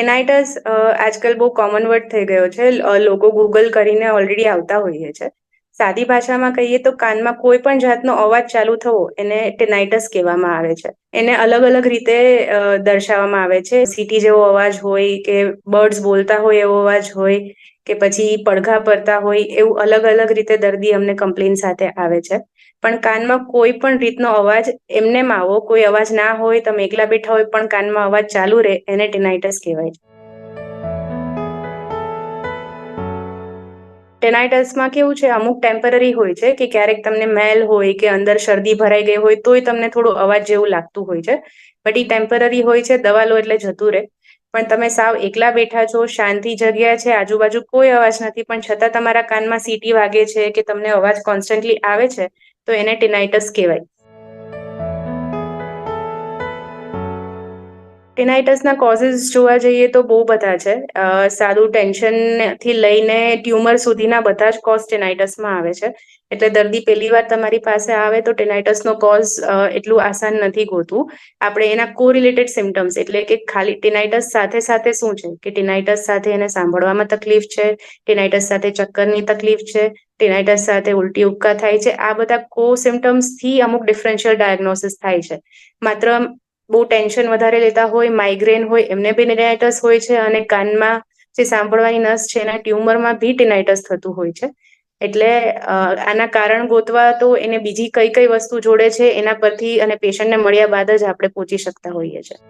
ટેનાઇટસ આજકાલ બહુ common word થઈ ગયો છે. લોકો ગૂગલ કરીને ઓલરેડી આવતા હોઈએ છે. સાદી ભાષામાં કહીએ તો કાનમાં કોઈ પણ જાતનો અવાજ ચાલુ થવો એને ટેનાઇટસ કહેવામાં આવે છે. એને અલગ અલગ રીતે દર્શાવવામાં આવે છે. સીટી જેવો અવાજ હોય કે બર્ડ્સ બોલતા હોય એવો અવાજ હોય કે પછી પડઘા પડતા હોય એવું અલગ અલગ રીતે દર્દી અમને કમ્પ્લેન સાથે આવે છે. પણ કાનમાં કોઈ પણ રીતનો અવાજ એમને આવો કોઈ અવાજ ના હોય, તમે એકલા બેઠા હોય, પણ કાનમાં અવાજ ચાલુ રહે, એને ટેનાઇટસ કહેવાય છે. ટેનાઇટસમાં કેવું છે, અમુક ટેમ્પરરી હોય છે કે ક્યારેક તમને મેલ હોય કે અંદર શરદી ભરાઈ ગઈ હોય, તોય તમને થોડો અવાજ જેવું લાગતું હોય છે. બટ એ ટેમ્પરરી હોય છે દવા લો એટલે જતું રહે. પણ તમે સાવ એકલા બેઠા છો, શાંતિ જગ્યા છે, આજુબાજુ કોઈ અવાજ નથી, પણ છતાં તમારા કાનમાં સીટી વાગે છે કે તમને અવાજ કોન્સ્ટન્ટલી આવે છે તો એને ટિનાઇટસ કહેવાય. ટેનાઇટસના કોઝિસ જોવા જઈએ તો બહુ બધા છે. સાદું ટેન્શનથી લઈને ટ્યુમર સુધીના બધા જ કોઝ ટેનાઇટસમાં આવે છે. એટલે દર્દી પહેલી વાર તમારી પાસે આવે તો ટેનાઇટસનો કોઝ એટલું આસાન નથી ગોતું. આપણે એના કો રિલેટેડ સિમ્ટમ્સ એટલે કે ખાલી ટેનાઇટસ સાથે સાથે શું છે? કે ટેનાઇટસ સાથે એને સાંભળવામાં તકલીફ છે, ટેનાઇટસ સાથે ચક્કરની તકલીફ છે, ટેનાઇટસ સાથે ઉલટી ઉપકા થાય છે. આ બધા કો સિમ્ટમ્સથી અમુક ડિફરન્શિયલ ડાયગ્નોસિસ થાય છે. માત્ર બહુ ટેન્શન વધારે લેતા હોય માઇગ્રેન હોય, એમને બી ટેનાઇટસ હોય છે અને કાનમાં જે સાંભળવાની નસ છે, એના ટ્યુમરમાં બી ટેનાઇટસ થતું હોય છે. એટલે આના કારણ ગોતવા તો એને બીજી કઈ કઈ વસ્તુ જોડે છે, એના પરથી અને પેશન્ટને મળ્યા બાદ જ આપણે પહોંચી શકતા હોઈએ છીએ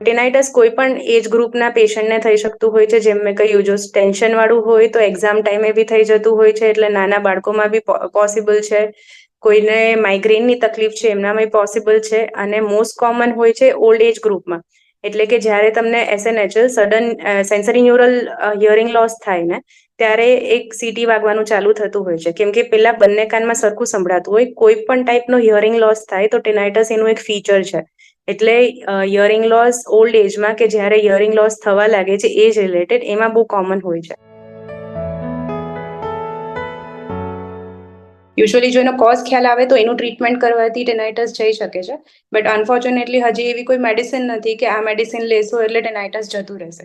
ટેનાઇટસ કોઈ પણ એજ ગ્રુપના પેશન્ટને થઈ શકતું હોય છે, જેમ મેં કહ્યું, જો ટેન્શન વાળું હોય તો એક્ઝામ ટાઈમે બી થઈ જતું હોય છે, એટલે નાના બાળકોમાં બી પોસિબલ છે. કોઈને માઇગ્રેનની તકલીફ છે, એમનામાં પોસિબલ છે અને મોસ્ટ કોમન હોય છે ઓલ્ડ એજ ગ્રુપમાં એટલે કે જ્યારે તમને SNHL sudden sensory neural hearing loss થાય ને, ત્યારે એક સીટી વાગવાનું ચાલુ થતું હોય છે. કેમ કે પેલા બંને કાનમાં સરખું સંભળાતું હોય. કોઈ પણ ટાઈપનો હિયરિંગ લોસ થાય તો ટેનાઇટસ એનું એક ફીચર છે. એટલે યરિંગ લોસ ઓલ્ડ એજમાં કે જ્યારે યરિંગ લોસ થવા લાગે છે એજ રિલેટેડ એમાં બહુ કોમન હોય છે. યુઝ્યુઅલી જો એનો કોઝ ખ્યાલ આવે તો એનું ટ્રીટમેન્ટ કરવાથી ટેનાઇટસ જઈ શકે છે. બટ અનફોર્ચ્યુનેટલી હજી એવી કોઈ મેડિસિન નથી કે આ મેડિસિન લેશો એટલે ટેનાઇટસ જતું રહેશે.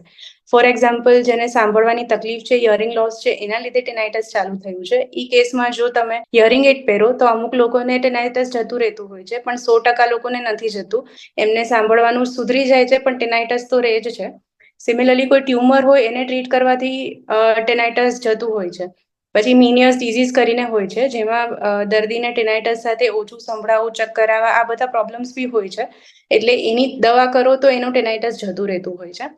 ફોર એક્ઝામ્પલ જેને સાંભળવાની તકલીફ છે યરિંગ લોસ છે, એના લીધે ટેનાઇટસ ચાલુ થયું છે. એ કેસમાં જો તમે યરિંગ એડ પહેરો તો અમુક લોકોને ટેનાઇટસ જતું રહેતું હોય છે, પણ સો ટકા લોકોને નથી જતું. એમને સાંભળવાનું સુધરી જાય છે, પણ ટેનાઇટસ તો રહે જ છે. સિમિલરલી કોઈ ટ્યુમર હોય એને ટ્રીટ કરવાથી ટેનાઇટસ જતું હોય છે. પછી મિનિયસ ડિઝીઝ કરીને હોય છે, જેમાં દર્દીને ટેનાઇટસ સાથે ઓછું સંભળાવું ચક્કર આવવા આ બધા પ્રોબ્લેમ્સ બી હોય છે. એટલે એની દવા કરો તો એનું ટેનાઇટસ જતું રહેતું હોય છે.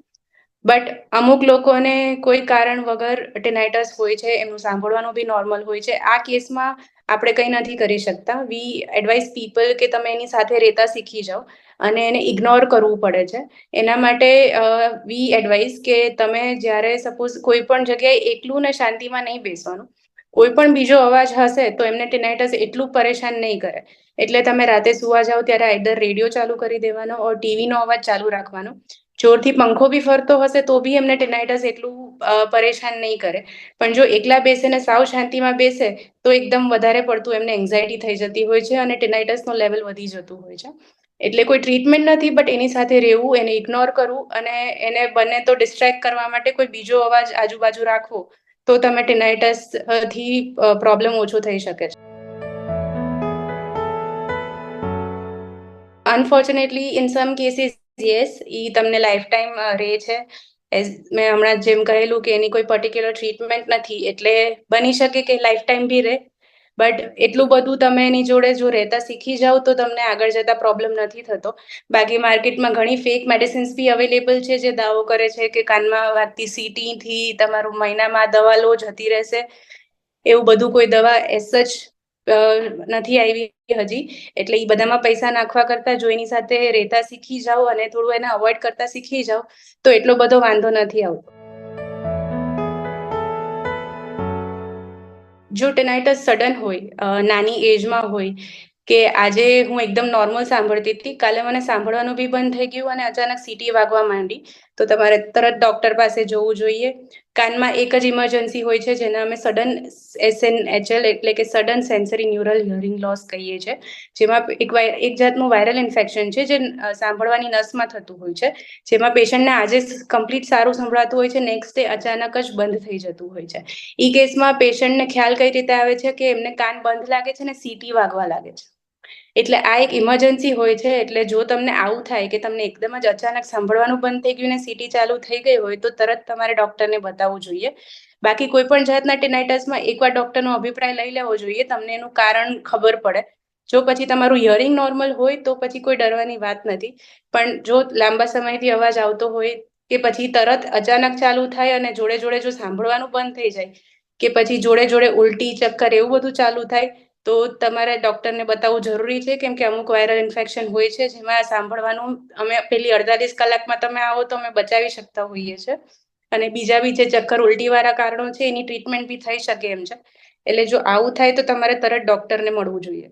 બટ અમુક લોકોને કોઈ કારણ વગર ટેનાઇટસ હોય છે, એમનું સાંભળવાનું બી નોર્મલ હોય છે. આ કેસમાં આપણે કંઈ નથી કરી શકતા. વી એડવાઇસ પીપલ કે તમે એની સાથે રહેતા શીખી જાઓ અને એને ઇગ્નોર કરવું પડે છે. એના માટે વી એડવાઇસ કે તમે જ્યારે સપોઝ કોઈ પણ જગ્યાએ એકલું ને શાંતિમાં નહીં બેસવાનું, કોઈ પણ બીજો અવાજ હશે તો એમને ટિનાઇટસ એટલું પરેશાન નહીં કરે. એટલે તમે રાતે સુવા જાઓ ત્યારે આઈધર રેડિયો ચાલુ કરી દેવાનો ઓર ટીવીનો અવાજ ચાલુ રાખવાનો. જોરથી પંખો બી ફરતો હશે તો બી એમને ટેનાઇટસ એટલું પરેશાન નહીં કરે. પણ જો એકલા બેસે ને સાવ શાંતિમાં બેસે, તો એકદમ વધારે પડતું એમને એન્ઝાયટી થઈ જતી હોય છે અને ટેનાઇટસનો લેવલ વધી જતું હોય છે. એટલે કોઈ ટ્રીટમેન્ટ નથી બટ એની સાથે રહેવું, એને ઇગ્નોર કરવું અને એને બને તો ડિસ્ટ્રેક્ટ કરવા માટે કોઈ બીજો અવાજ આજુબાજુ રાખવો, તો તમે ટેનાઇટસથી પ્રોબ્લેમ ઓછો થઈ શકે છે. Unfortunately in some cases yes ઈ તમને લાઈફ ટાઈમ રહે છે. એઝ મેં હમણાં જેમ કહેલું કે એની કોઈ પર્ટિક્યુલર ટ્રીટમેન્ટ નથી, એટલે બની શકે કે લાઈફ ટાઈમ બી રહે બટ એટલું બધું તમે એની જોડે જો રહેતા શીખી જાઓ તો તમને આગળ જતા પ્રોબ્લેમ નથી થતો. બાકી માર્કેટમાં ઘણી ફેક મેડિસિન્સ બી અવેલેબલ છે, જે દાવો કરે છે કે કાનમાં વાગતી સીટીથી તમારું મહિનામાં દવા લો જતી રહેશે. એવું બધું કોઈ દવા એસ જ નથી આવી હજી. એટલે એ બધામાં પૈસા નાખવા કરતા જો એની સાથે રહેતા શીખી જાઓ અને થોડું એને અવોઇડ કરતા શીખી જાઓ, તો એટલો બધો વાંધો નથી આવતો. જો ટેનાઇટસ સડન હોય નાની એજમાં હોય, કે આજે હું એકદમ નોર્મલ સાંભળતી હતી, કાલે મને સાંભળવાનું બી બંધ થઈ ગયું અને અચાનક સીટી વાગવા માંડી. તો તમારે તરત ડોક્ટર પાસે જવું જોઈએ. કાનમાં એક જ ઇમરજન્સી હોય છે, જેને અમે સડન એસએનએચએલ એટલે કે sudden sensory neural hearing loss કહીએ છીએ જેમાં એક એક જાતનું વાયરલ ઇન્ફેક્શન છે, જે સાંભળવાની નસમાં થતું હોય છે. જેમાં પેશન્ટને આજે કમ્પ્લીટ સારું સંભળાતું હોય છે નેક્સ્ટ ડે અચાનક જ બંધ થઈ જતું હોય છે. ઈ કેસમાં પેશન્ટને ખ્યાલ કઈ રીતે આવે છે કે એમને કાન બંધ લાગે છે ને સીટી વાગવા લાગે છે? એટલે આ એક ઇમરજન્સી હોય છે, એટલે જો તમને આવું થાય કે તમને એકદમ જ અચાનક સાંભળવાનું બંધ થઈ ગયું ને સીટી ચાલુ થઈ ગઈ હોય, તો તરત તમારે ડોક્ટરને બતાવવું જોઈએ. બાકી કોઈ પણ જાતના ટેનાઇટસમાં એકવાર ડોક્ટરનો અભિપ્રાય લઈ લેવો જોઈએ, તમને એનું કારણ ખબર પડે. જો પછી તમારું હિયરિંગ નોર્મલ હોય, તો પછી કોઈ ડરવાની વાત નથી. પણ જો લાંબા સમયથી અવાજ આવતો હોય કે પછી તરત અચાનક ચાલુ થાય અને જોડે જોડે જો સાંભળવાનું બંધ થઈ જાય, કે પછી જોડે જોડે ઉલટી, ચક્કર એવું બધું ચાલુ થાય તો તમારે ડોક્ટરને બતાવવું જરૂરી છે? કેમ કે અમુક વાયરલ ઇન્ફેક્શન હોય છે, જેમાં સાંભળવાનું અમે પેલી અડતાલીસ કલાકમાં તમે આવો તો અમે બચાવી શકતા હોઈએ છીએ અને બીજા બી જે ચક્કર ઉલટીવાળા કારણો છે, એની ટ્રીટમેન્ટ બી થઈ શકે એમ છે. એટલે જો આવું થાય તો તમારે તરત ડોક્ટરને મળવું જોઈએ.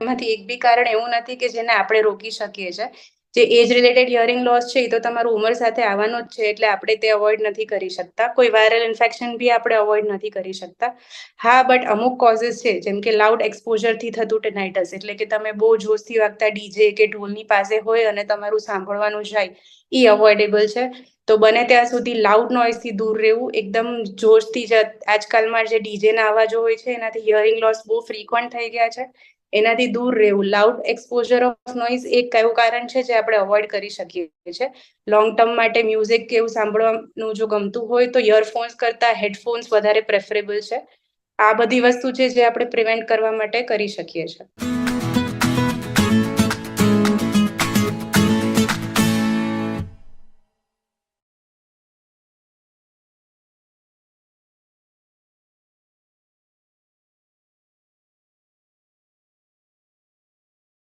એમાંથી એક બી કારણ એવું નથી કે જેને આપણે રોકી શકીએ છે. જે એજ રિલેટેડ હિયરિંગ લોસ છે એ તો તમારું ઉંમર સાથે આવવાનો જ છે એટલે આપણે તે અવોઇડ નથી કરી શકતા. કોઈ વાયરલ ઇન્ફેક્શન બી આપણે અવોઇડ નથી કરી શકતા. હા બટ અમુક કોઝિસ છે જેમ કે લાઉડ એક્સપોઝરથી થતું ટેનાઇટસ એટલે કે તમે બહુ જોશથી વાગતા ડીજે કે ઢોલની પાસે હોય અને તમારું સાંભળવાનું જાય એ અવોઇડેબલ છે. તો બને ત્યાં સુધી લાઉડ નોઇઝથી દૂર રહેવું એકદમ જોશથી જ આજકાલમાં જે ડીજેના અવાજો હોય છે એનાથી હિયરિંગ લોસ બહુ ફ્રીક્વન્ટ થઈ ગયા છે. એનાથી દૂર રહેવું. લાઉડ એક્સપોઝર ઓફ નોઇઝ એક એવું કારણ છે જે આપણે અવોઇડ કરી શકીએ છીએ. લોંગ ટર્મ માટે મ્યુઝિક કે એવું સાંભળવાનું જો ગમતું હોય તો ઇયરફોન્સ કરતાં હેડફોન્સ વધારે પ્રેફરેબલ છે. આ બધી વસ્તુ છે જે આપણે પ્રિવેન્ટ કરવા માટે કરી શકીએ છીએ.